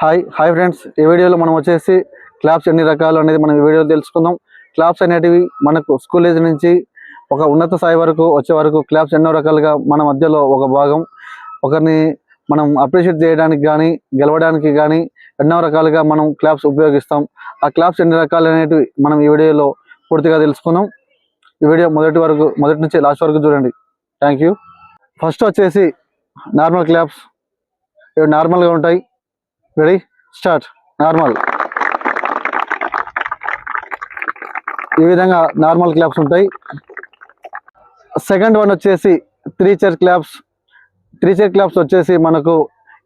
Hi hi friends. ఈ వీడియోలో మనం వచ్చేసి క్లాప్స్ ఎన్ని రకాలు అనేది మనం ఈ వీడియోలో తెలుసుకుందాం. క్లాప్స్ అనేటివి మనకు స్కూల్ ఏజ్ నుంచి ఒక ఉన్నత స్థాయి వరకు వచ్చే వరకు క్లాప్స్ ఎన్నో రకాలుగా మన మధ్యలో ఒక భాగం. ఒకరిని మనం అప్రిషియేట్ చేయడానికి కానీ గెలవడానికి కానీ ఎన్నో రకాలుగా మనం క్లాప్స్ ఉపయోగిస్తాం. ఆ క్లాప్స్ ఎన్ని రకాలు అనేటివి మనం ఈ వీడియోలో పూర్తిగా తెలుసుకుందాం. ఈ వీడియో మొదటి వరకు మొదటి నుంచి లాస్ట్ వరకు చూడండి. Thank you. ఫస్ట్ వచ్చేసి నార్మల్ క్లాప్స్. ఇవి నార్మల్గా ఉంటాయి. రెడీ స్టార్ట్ నార్మల్ ఈ విధంగా నార్మల్ క్లాప్స్ ఉంటాయి. సెకండ్ వన్ వచ్చేసి three chair claps three chair claps వచ్చేసి మనకు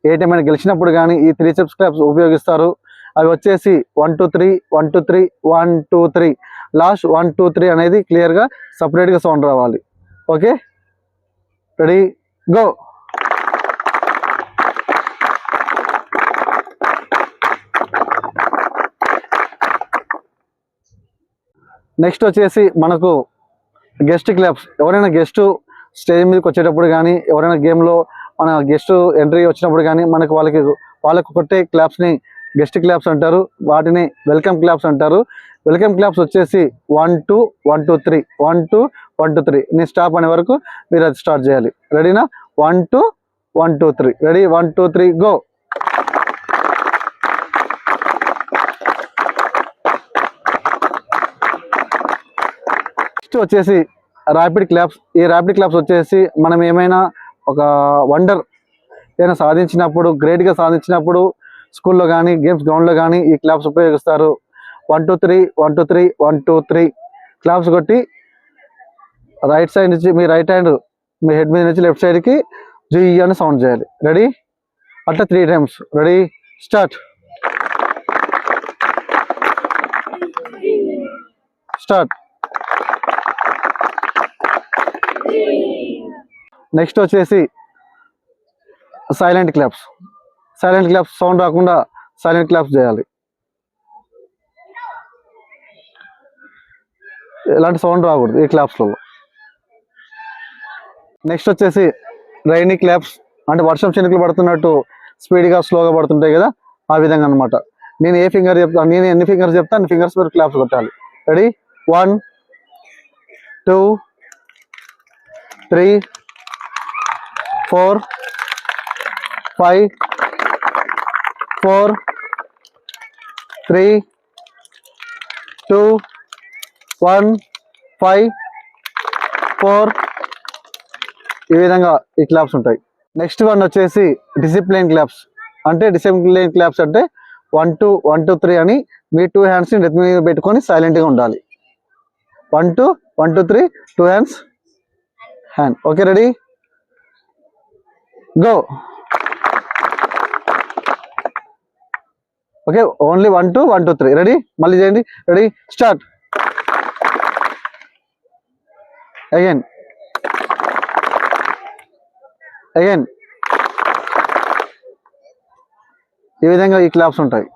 ఏ టైం గెలిచినప్పుడు కానీ ఈ త్రీ చైర్ క్లాప్స్ ఉపయోగిస్తారు. అవి వచ్చేసి one two three one two three one two three last one two three అనేది క్లియర్గా సపరేట్గా సౌండ్ రావాలి. ఓకే రెడీ గో నెక్స్ట్ వచ్చేసి మనకు గెస్ట్ క్లబ్స్ ఎవరైనా గెస్ట్ స్టేజ్ మీదకి వచ్చేటప్పుడు కానీ ఎవరైనా గేమ్లో మన గెస్ట్ ఎంట్రీ వచ్చినప్పుడు కానీ మనకు వాళ్ళకి వాళ్ళకు కొట్టే క్లాప్స్ని గెస్ట్ క్లాప్స్ అంటారు. వాటిని వెల్కమ్ క్లాప్స్ అంటారు. వెల్కమ్ క్లాప్స్ వచ్చేసి one two one two three one two one two three నేను స్టాప్ అనే వరకు మీరు అది స్టార్ట్ చేయాలి. రెడీనా one two one two three ready one two three go next వచ్చేసి ర్యాపిడ్ క్లాప్స్ ఈ ర్యాపిడ్ క్లాప్స్ వచ్చేసి మనం ఏమైనా ఒక వండర్ ఏదైనా సాధించినప్పుడు గ్రేట్గా సాధించినప్పుడు స్కూల్లో కానీ గేమ్స్ గ్రౌండ్లో కానీ ఈ క్లాప్స్ ఉపయోగిస్తారు. One two three one two three one two three claps కొట్టి రైట్ సైడ్ నుంచి మీ రైట్ హ్యాండ్ మీ హెడ్ మీద నుంచి లెఫ్ట్ సైడ్కి జీ అని సౌండ్ చేయాలి. రెడీ అట్లా three times ready start start next వచ్చేసి silent claps. Silent claps sound రాకుండా సైలెంట్ క్లాప్స్ చేయాలి. ఎలాంటి సౌండ్ రాకూడదు ఈ క్లాప్స్లలో నెక్స్ట్ వచ్చేసి రైనీ క్లాప్స్ అంటే వర్షం చినుకులు పడుతున్నట్టు స్పీడ్గా స్లోగా పడుతుంటాయి కదా ఆ విధంగా అన్నమాట. నేను ఏ ఫింగర్ చెప్తాను నేను ఎన్ని ఫింగర్స్ చెప్తాను అన్ని ఫింగర్స్ మీరు క్లాప్స్ కొట్టాలి. Ready? One two three four five four three two one five four. ఈ విధంగా ఈ క్లాప్స్ ఉంటాయి. నెక్స్ట్ వన్ వచ్చేసి డిసిప్లిన్ క్లాప్స్. అంటే డిసిప్లిన్ క్లాప్స్ అంటే one two one two three అని మీ టూ హ్యాండ్స్ని రెత్ మీద పెట్టుకొని సైలెంట్గా ఉండాలి. One two one two three two hands hand. Okay ready? Go okay only one two one two three ready మళ్ళీ చేయండి. రెడీ స్టార్ట్ అగైన్ అగైన్ ఈ విధంగా ఈ క్లాప్స్ ఉంటాయి.